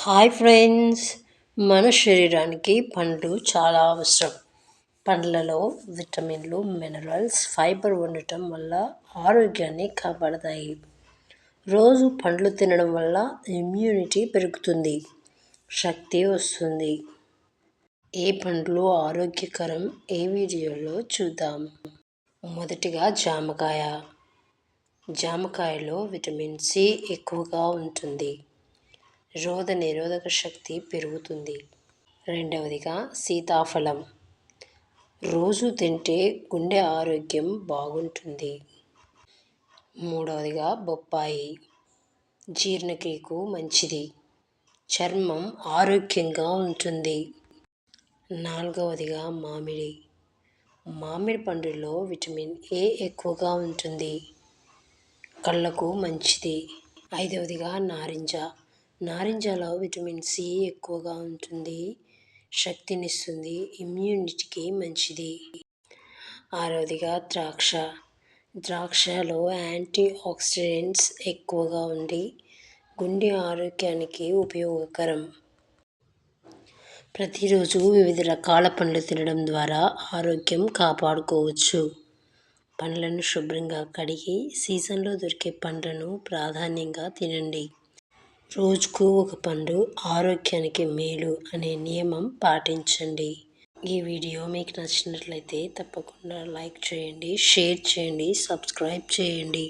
Hi friends. మన శరీరానికి పండ్లు చాలా అవసరం. పండ్లలో విటమిన్లు మినరల్స్ ఫైబర్ ఉండటం వల్ల ఆరోగ్యాన్ని కాపాడతాయి. రోజు పండ్లు తినడం వల్ల ఇమ్యూనిటీ పెరుగుతుంది. శక్తి వస్తుంది. ఏ పండ్లు ఆరోగ్యకరం? ఏ వీడియోలో చూద్దాం. మొదటిగా జామకాయ. జామకాయలో విటమిన్ సి ఎక్కువగా ఉంటుంది. రోగ నిరోధక శక్తి పెరుగుతుంది. రెండవదిగా సీతాఫలం. రోజు తింటే గుండె ఆరోగ్యం బాగుంటుంది. మూడవదిగా బొప్పాయి. జీర్ణక్రియకు మంచిది. చర్మం ఆరోగ్యంగా ఉంటుంది. నాలుగవదిగా మామిడి. మామిడి పండులో విటమిన్ ఏ ఎక్కువగా ఉంటుంది? కళ్ళకు మంచిది. ఐదవదిగా నారింజ. నారింజలో విటమిన్ సి ఎక్కువగా ఉంటుంది. శక్తినిస్తుంది. ఇమ్యూనిటీకి మంచిది. ఆరవదిగా ద్రాక్ష. ద్రాక్షలో యాంటీ ఆక్సిడెంట్స్ ఎక్కువగా ఉండి గుండె ఆరోగ్యానికి ఉపయోగకరం. ప్రతిరోజు వివిధ రకాల పండ్లు తినడం ద్వారా ఆరోగ్యం కాపాడుకోవచ్చు. పండ్లను శుభ్రంగా కడిగి సీజన్లో దొరికే పండ్లను ప్రాధాన్యంగా తినండి. రోజుకు ఒక పండు ఆరోగ్యానికి మేలు అనే నియమం పాటించండి. ఈ వీడియో మీకు నచ్చినట్లయితే తప్పకుండా లైక్ చేయండి షేర్ చేయండి సబ్స్క్రైబ్ చేయండి.